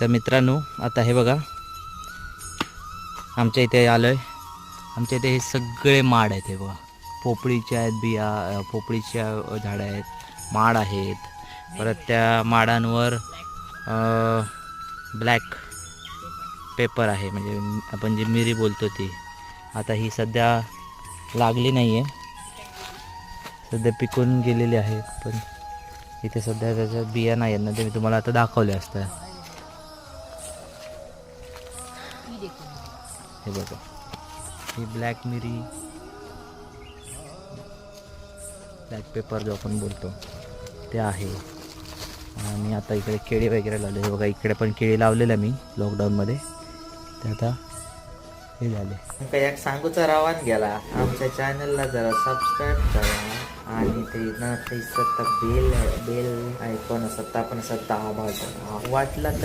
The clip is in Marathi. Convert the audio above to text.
तर मित्रांनो आता हे बघा. आमच्या इथे आलो आहे आमच्या इथे हे सगळे माड आहेत हे बघा. पोपळीच्या आहेत बिया पोपळीच्या झाडं आहेत माड आहेत. परत त्या माडांवर ब्लॅक पेपर आहे. म्हणजे आपण जी मिरी बोलतो ती. आता ही सध्या लागली नाही आहे सध्या पिकून गेलेली आहे पण इथे सध्या त्याच्या बिया नाही आहेत. ना ते मी तुम्हाला आता दाखवले असतं हे बघा. ही ब्लॅक मिरी. ब्लॅक पेपर जो आपण बोलतो ते आहे. आणि आता इकडे केळी वगैरे लावले. हे बघा इकडे पण केळी लावलेल्या मी लॉकडाऊनमध्ये ते आता हे झाले. काही एक सांगूचा रवान गेला आमच्या चॅनलला जरा सबस्क्राईब करा आणि ते ना ते सत्ता बेल बेल ऐकून सत्ता पण सत्ता आवाज वाटला तर